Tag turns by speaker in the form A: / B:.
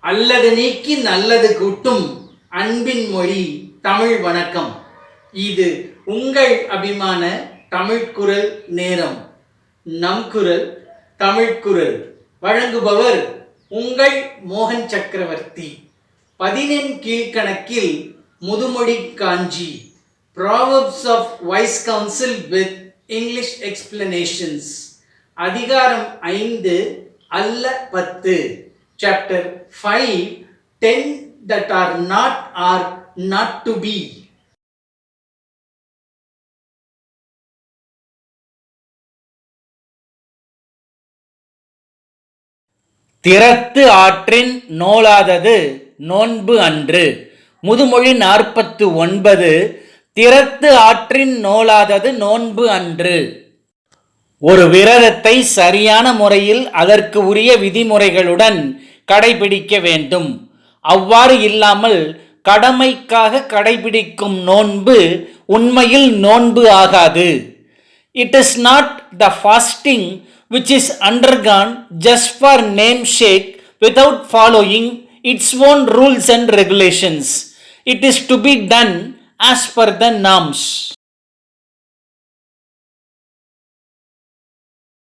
A: அல்லது நீக்கி நல்லது கூட்டும் அன்பின் மொழி தமிழ் வணக்கம். இது உங்கள் அபிமான தமிழ் குரல் நேரம். நம் குரல் தமிழ் குரல். வழங்குபவர் உங்கள் மோகன் சக்கரவர்த்தி. பதினெண் கீழ்கணக்கில் முதுமொழி காஞ்சி. Proverbs of wise council with English explanations அதிகாரம் ஐந்து அல்ல பத்து. Chapter five ten that are not are not to be. திறத்து ஆற்றின் நோலாதது நோன்பு அன்று. முதுமொழி நாற்பத்து ஒன்பது திறத்து ஆற்றின் நோலாதது நோன்பு அன்று. ஒரு விரதத்தை சரியான முறையில் அதற்கு உரிய விதிமுறைகளுடன் கடைபிடிக்க வேண்டும். அவ்வாறு இல்லாமல் கடமைக்காக கடைபிடிக்கும் நோன்பு உண்மையில் நோன்பு ஆகாது. It is not the fasting which is undergone just for name sake without following its own rules and regulations it is to be done as per the norms